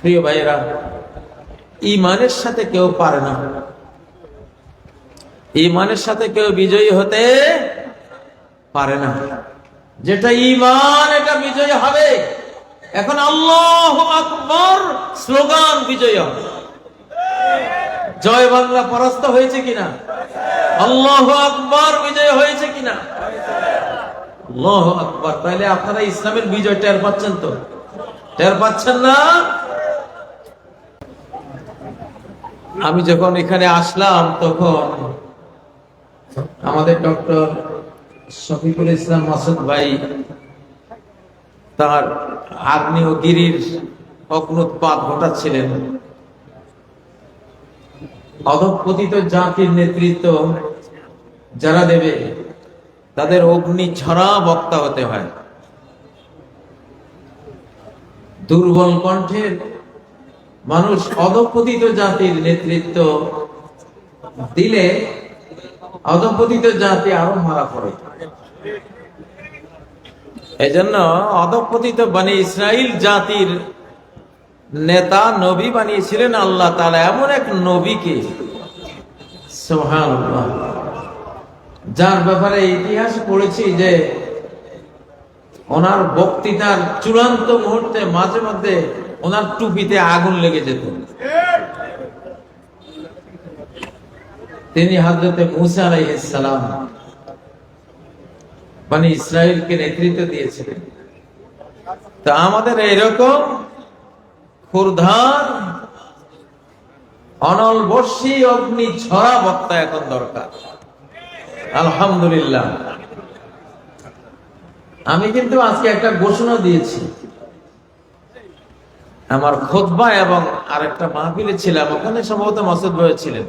প্রিয় ভাইয়েরা, ইমানের সাথে কেউ পারে না। ইমানের সাথে কেউ বিজয়ী হতে পারে না। যেটা ইমান, এটা বিজয়ী হবে। এখন আল্লাহ আকবর স্লোগান বিজয়ী হবে। জয় বাংলা পরাস্ত হয়েছে কিনা? আল্লাহ আকবর বিজয় হয়েছে কিনা? আল্লাহ আকবর। তাহলে আপনারা ইসলামের বিজয় টের পাচ্ছেন তো? টের পাচ্ছেন না? আমি যখন এখানে আসলাম তখন আমাদের ডক্টর শফিকুল ইসলাম মাসুদ ভাই তার আগ্নেয়গিরির অগ্নুৎপাত ঘটাচ্ছিলেন। অধপতিত জাতির নেতৃত্ব যারা দেবে, তাদের অগ্নি ছড়া বক্তা হতে হয়। দুর্বল কণ্ঠের মানুষ অধপতিত জাতির নেতৃত্ব দিলে অধপতিত জাতি আরও মারা পড়ে। এই জন্য অধপতিত বানি ইসরায়েল জাতির নেতা নবী বানিয়েছিলেন আল্লাহ তাআলা। এমন এক নবীকে যার ব্যাপারে ইতিহাস পড়েছি যে ওনার বক্তৃতার চূড়ান্ত মুহূর্তে মাঝে মধ্যে ওনার টুপিতে আগুন লেগে যেত। তিনি হাজরতে মুসা আলাইহিস সালাম মানে ইসরায়েলকে নেতৃত্ব দিয়েছিলেন। তা আমাদের এরকম ক্ষুরধার অনল বর্ষী অগ্নি ছড়া বক্তা এখন দরকার। আলহামদুলিল্লাহ। আমি কিন্তু আজকে একটা ঘোষণা দিয়েছি। আমার খোদবা এবং আরেকটা মাহফিলে ছিলাম, ওখানে সম্ভবত মাসুদ ভাই ছিলেন।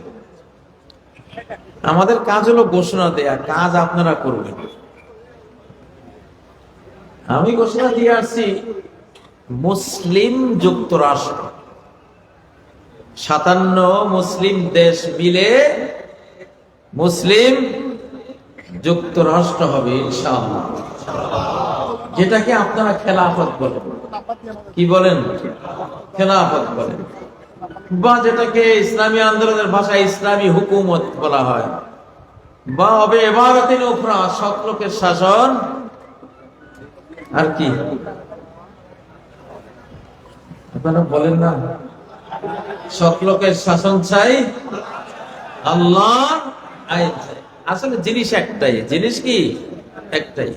আমাদের কাজ হলো ঘোষণা দেয়া, কাজ আপনারা করবেন। আমি ঘোষণা দিয়ে আসছি, মুসলিম যুক্তরাষ্ট্র। সাতান্ন মুসলিম দেশ মিলে মুসলিম যুক্তরাষ্ট্র হবে, ইনশাআল্লাহ। যেটাকে আপনারা খেলাফত বলেন কি বলেন? খেলাফত বলেন বা যেটাকে ইসলামী আন্দোলনের ভাষায় ইসলামী হুকুমত বলা হয়। বা হবে এবারতিন লোকের শাসন। আর কি? আপনারা বলেন না? সৎ শাসন চাই, আল্লাহ আসলে জিনিস একটাই। জিনিস কি? একটাই।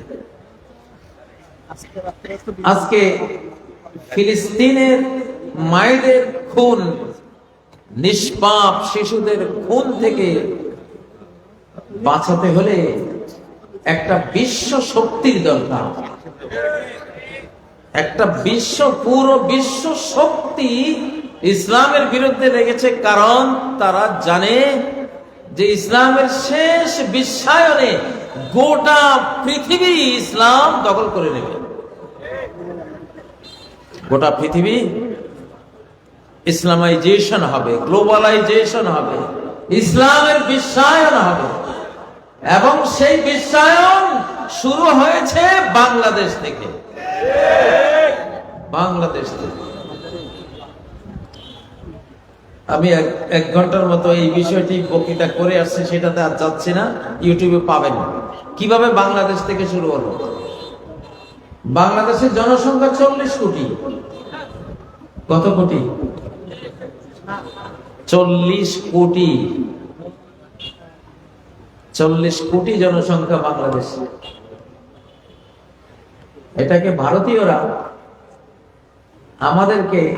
আজকে ফিলিস্তিনের মায়েদের খুন, নিষ্পাপ শিশুদের খুন থেকে বাঁচাতে হলে একটা বিশ্ব শক্তির দরকার। একটা বিশ্ব, পুরো বিশ্ব শক্তি ইসলামের বিরুদ্ধে লেগেছে কারণ তারা জানে যে ইসলামের শেষ বিশ্বায়নে গোটা পৃথিবী ইসলাম দখল করে নেবে। গোটা পৃথিবী ইসলামাইজেশন হবে, গ্লোবালাইজেশন হবে, ইসলামের বিশ্বায়ন হবে। এবং সেই বিশ্বায়ন শুরু হয়েছে বাংলাদেশ থেকে। বাংলাদেশ থেকে। আমি এক ঘণ্টার মতো এই বিষয়টি বক্তৃতা করে আসছি, সেটাতে আর যাচ্ছি না। ইউটিউবে পাবেন কীভাবে বাংলাদেশ থেকে শুরু হলো? বাংলাদেশের জনসংখ্যা চল্লিশ কোটি। কত কোটি? চল্লিশ কোটি। চল্লিশ কোটি জনসংখ্যা বাংলাদেশ। এটাকে ভারতীয়রা আমাদেরকে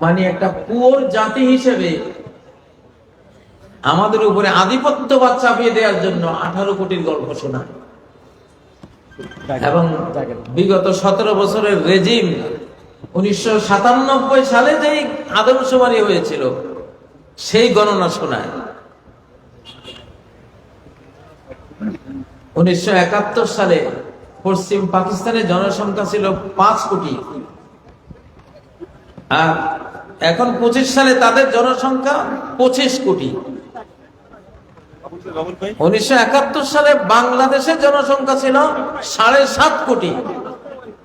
মানে একটা পুয়োর জাতি হিসেবে আমাদের উপরে আধিপত্যবাদ চাপিয়ে দেওয়ার জন্য আঠারো কোটির গল্প শোনা এবং বিগত সতেরো বছরের রেজিম উনিশশো সাতানব্বই সালে যেই আদমশুমারি হয়েছিল সেই গণনা শোনায়। উনিশশো একাত্তর সালে পশ্চিম পাকিস্তানের জনসংখ্যা ছিল পাঁচ কোটি। আর এখন পঁচিশ সালে তাদের জনসংখ্যা পঁচিশ কোটি। উনিশশো একাত্তর সালে বাংলাদেশের জনসংখ্যা ছিল সাড়ে সাত কোটি।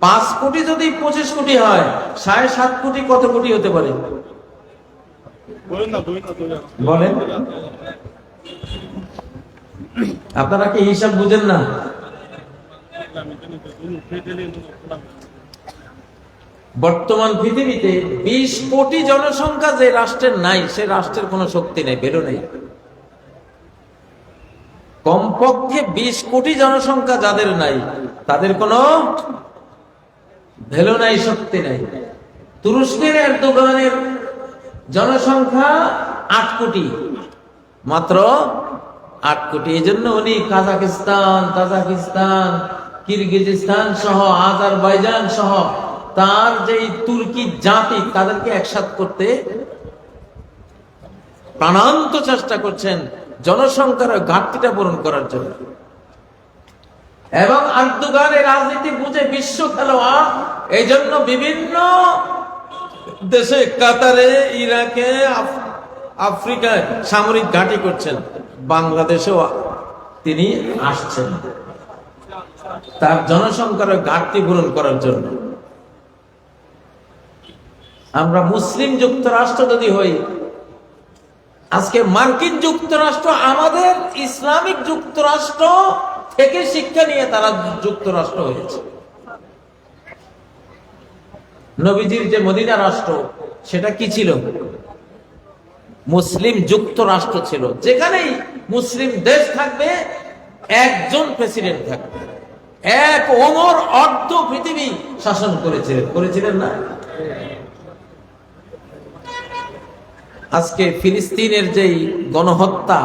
পাঁচ কোটি যদি পঁচিশ কোটি হয় সাড়ে সাত কোটি কত কোটি হতে পারে? বলেন। আপনারা কি হিসাব বুঝেন না? বর্তমান পৃথিবীতে বিশ কোটি জনসংখ্যা যে রাষ্ট্রের নাই সে রাষ্ট্রের কোনো শক্তি নেই বেরো নেই। কমপক্ষে বিশ কোটি জনসংখ্যা যাদের নাই, তাদের কোনো ভ্যালু নাই, শক্তি নাই। তুরস্কের এরদোগানের জনসংখ্যা আট কোটি। মাত্র আট কোটি। এই জন্য উনি কাজাকিস্তান তাজাকিস্তান কিরগিজিস্তান সহ, আজারবাইজান সহ, তার যে তুর্কি জাতি, তাদেরকে একসাথ করতে প্রাণান্ত চেষ্টা করছেন। জনসংখ্যার ঘাটতিটা পূরণ করার জন্য। এবং আর্দুগানের রাজনীতি বুঝে বিশ্ব খেলোয়াড় এই জন্য বিভিন্ন দেশে কাতারে, ইরাকে আফ্রিকায় সামরিক ঘাঁটি করছেন। বাংলাদেশেও তিনি আসছেন। তার জনসংখ্যার ঘাটতি পূরণ করার জন্য। আমরা মুসলিম যুক্তরাষ্ট্র যদি হই আজকে মার্কিন যুক্তরাষ্ট্র, আমাদের ইসলামিক যুক্তরাষ্ট্র থেকে শিক্ষা নিয়ে তারা যুক্তরাষ্ট্র হয়েছে। নবীজির যে মদিনা রাষ্ট্র, সেটা কি ছিল? মুসলিম যুক্তরাষ্ট্র ছিল। যেখানেই মুসলিম দেশ থাকবে, একজন প্রেসিডেন্ট থাকবে। এক ওমর অর্ধ পৃথিবী শাসন করেছিলেন। করেছিলেন না? আজকে ফিলিস্তিনের যেই গণহত্যা,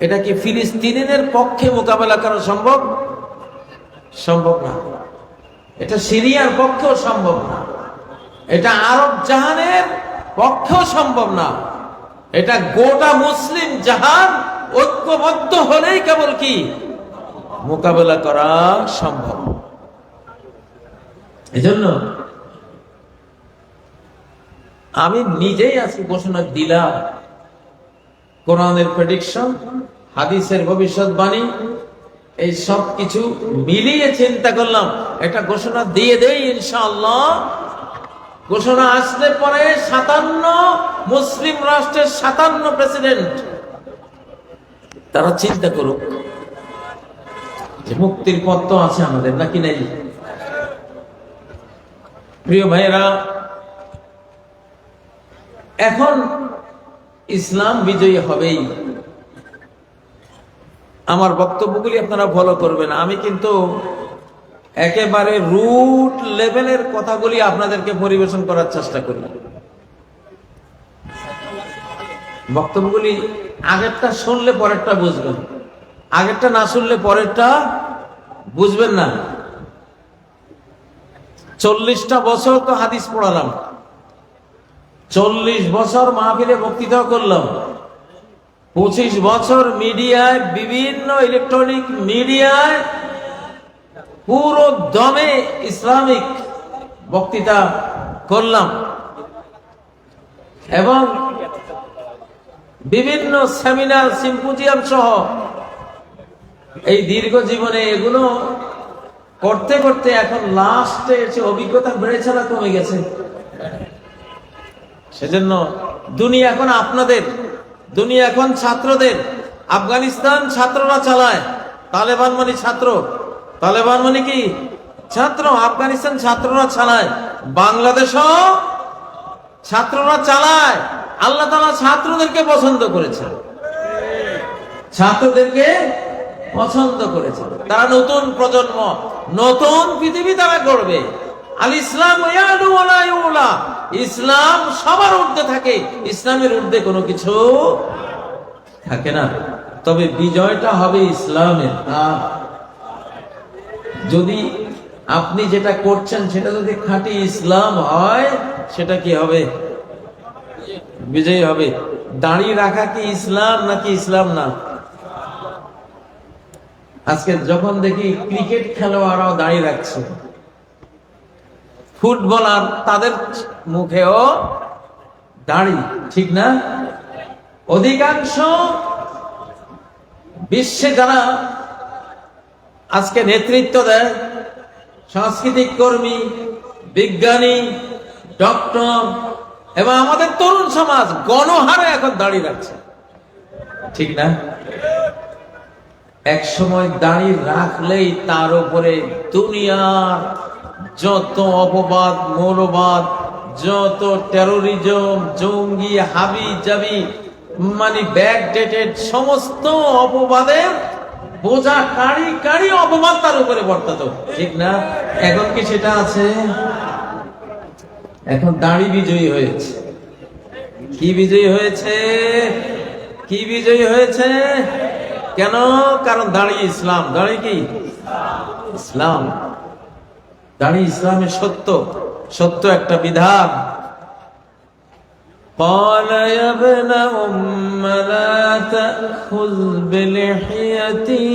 এটা কি ফিলিস্তিনের পক্ষে মোকাবেলা করা সম্ভব? সম্ভব না। এটা সিরিয়ার পক্ষেও সম্ভব না। এটা আরব জাহানের পক্ষেও সম্ভব না। এটা গোটা মুসলিম জাহান ঐক্যবদ্ধ হলেই কেবল কি? মোকাবেলা করা সম্ভব। এজন্য আমি নিজেই আজকে ঘোষণা দিলাম। কোরআনের প্রেডিকশন হাদিসের ভবিষ্যৎবাণী, এই সব কিছু মিলিয়ে চিন্তা করলাম। একটা ঘোষণা দিয়ে দেই ইনশাআল্লাহ। ঘোষণা আসলে পরে সাতান্ন মুসলিম রাষ্ট্রের সাতান্ন প্রেসিডেন্ট তারা চিন্তা করুক যে মুক্তির পথ তো আছে আমাদের, নাকি নেই? প্রিয় ভাইয়েরা এখন ইসলাম বিজয়ী হবেই। আমার বক্তব্যগুলি আপনারা ফলো করবেন। আমি কিন্তু একেবারে রুট লেভেলের কথাগুলি আপনাদেরকে পরিবেশন করার চেষ্টা করি। বক্তব্যগুলি আগেরটা শুনলে পরেরটা বুঝবেন। আগেরটা না শুনলে পরেরটা বুঝবেন না। চল্লিশটা বছর তো হাদিস পড়ালাম। চল্লিশ বছর মাহফিলে বক্তৃতা করলাম। পঁচিশ বছর মিডিয়ায়, বিভিন্ন ইলেকট্রনিক মিডিয়ায় পুরো দমে ইসলামিক বক্তৃতা করলাম। এবং বিভিন্ন সেমিনার, সিম্পোজিয়াম সহ এই দীর্ঘ জীবনে এগুলো করতে করতে এখন লাস্টে এসে অভিজ্ঞতা বেড়েছে না কমে গেছে। সেজন্য দুনিয়া এখন আপনাদের, দুনিয়া এখন ছাত্রদের। আফগানিস্তান ছাত্ররা চালায়, তালেবান মানে ছাত্র। তালেবান মানে কি? ছাত্র, আফগানিস্তান ছাত্ররা চালায়। বাংলাদেশও ছাত্ররা চালায়। আল্লাহ তালা ছাত্রদেরকে পছন্দ করেছে। ছাত্রদেরকে পছন্দ করেছে। তারা নতুন প্রজন্ম, নতুন পৃথিবী তারা করবে আল ইসলাম। ইসলাম সবার ঊর্ধ্বে থাকে। ইসলামের ঊর্ধ্বে কোনো কিছু থাকে না। তবে বিজয়টা হবে ইসলামের। যদি আপনি যেটা করছেন সেটা যদি খাঁটি ইসলাম হয়, সেটা কি হবে? বিজয়ী হবে। দাঁড়িয়ে রাখা কি ইসলাম নাকি ইসলাম না? আজকে যখন দেখি ক্রিকেট খেলোয়াড়রাও দাঁড়িয়ে রাখছে। ফুটবলার তাদের মুখেও দাড়ি, ঠিক না? অধিকাংশ বিশ্বে যারা আজকে নেতৃত্ব দেয়, সাংস্কৃতিক কর্মী, বিজ্ঞানী, ডক্টর এবং আমাদের তরুণ সমাজ, গণহারে এখন দাঁড়িয়ে রাখছে ঠিক না? এক সময় দাঁড়িয়ে রাখলেই তার উপরে দুনিয়ার যত অপবাদ, মৌলবাদ, যত টেরোরিজম জঙ্গি, হাবি জাবি মানে ব্যাক ডেটেড সমস্ত অপবাদের বোঝা কারি কাড়ি অপবাদ তার উপরে বর্তাত। ঠিক না? এখন কি সেটা আছে? এখন দাড়ি বিজয়ী হয়েছে। কি বিজয়ী হয়েছে? কি বিজয়ী হয়েছে? কেন? কারণ দাঁড়িয়ে ইসলাম। দাঁড়িয়ে কি? ইসলাম। দাঁড়িয়ে ইসলামের সত্য সত্য একটা বিধান قال يا ابن أم لا تأخذ بلحيتي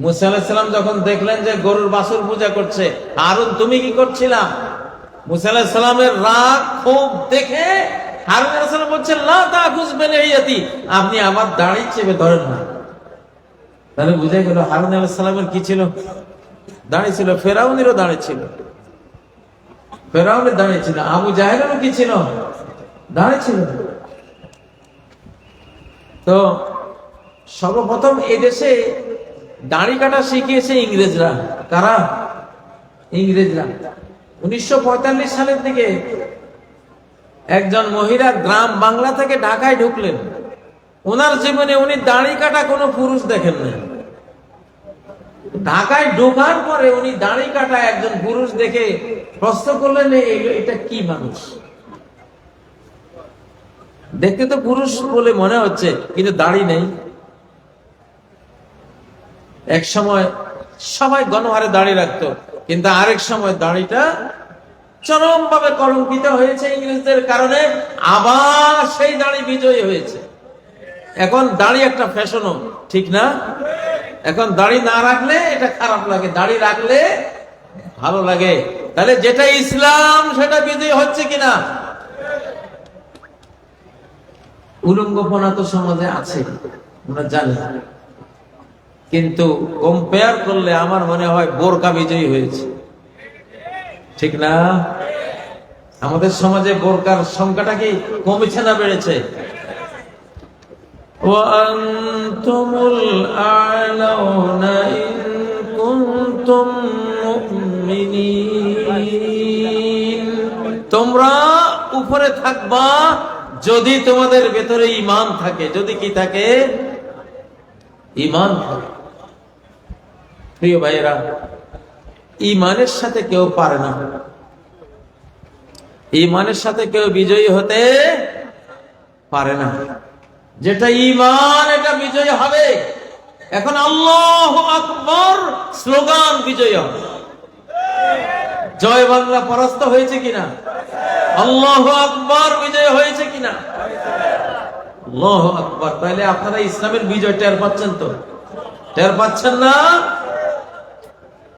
মুসা আলাহিসাল্লাম যখন দেখলেন যে গরুর বাছুর পূজা করছে হারুন তুমি কি করছিলা মুসা আলাহিসাল্লামের রাগ খুব দেখে হারুন আলাহিসাল্লাম বলছেন লা তাকুজ বেলেহিয়াতি আপনি আমার দাড়ি চেপে ধরেন না তাহলে বুঝে গেল হারুন আলাহিসাল্লামের কি ছিল দাঁড়ি ছিল ফেরাউনেরও দাঁড়ি ছিল ফেরাউনের দাঁড়িয়ে ছিল আবু জাহেলেরও কি ছিল? দাঁড়িয়ে ছিল তো সর্বপ্রথম এদেশে দাড়ি কাটা শিখিয়েছে ইংরেজরা। কারা? ইংরেজরা। উনিশশো পঁয়তাল্লিশ সালের দিকে একজন মহিলা গ্রাম বাংলা থেকে ঢাকায় ঢুকলেন। ওনার জীবনে উনি দাড়ি কাটা কোনো পুরুষ দেখেন না ঢাকায় ঢোকার পরে উনি দাড়ি কাটা একজন পুরুষ দেখে প্রশ্ন করলেন এটা কি মানুষ? দেখতে তো পুরুষ বলে মনে হচ্ছে, কিন্তু দাড়ি নেই। এক সময় সবাই গণহারে দাড়ি রাখতো, কিন্তু আরেক সময় দাড়িটা চরম ভাবে কলঙ্কিত হয়েছে ইংরেজদের কারণে, আবার সেই দাড়ি বিজয়ী হয়েছে। এখন দাড়ি একটা ফ্যাশনও, ঠিক না? এখন দাড়ি না রাখলে এটা খারাপ লাগে, দাড়ি রাখলে ভালো লাগে। তাহলে যেটা ইসলাম, সেটা বিজয়ী হচ্ছে কিনা? উলঙ্গপনা তো সমাজে আছে, আমরা জানি। কিন্তু কম্পেয়ার করলে আমার মনে হয় বোরকা বিজয়ী হয়েছে। ঠিক না? আমাদের সমাজে বোরকার সংখ্যাটা কি কমেছে না বেড়েছে? وأنتم الأعلون إن كنتم مؤمنين তোমরা উপরে থাকবা যদি তোমাদের ভেতরে ইমান থাকে যদি কি থাকে ইমান থাকে প্রিয় ভাইয়েরা ইমানের সাথে কেউ পারে না ইমানের সাথে কেউ বিজয়ী হতে পারে না যেটা ইমান এটা বিজয় হবে। এখন আল্লাহ আকবর স্লোগান বিজয় হবে। জয় বাংলা পরাস্ত হয়েছে কিনা? আল্লাহ আকবর বিজয় হয়েছে কিনা? আল্লাহ আকবর। তাহলে আপনারা ইসলামের বিজয় টের পাচ্ছেন তো? টের পাচ্ছেন না?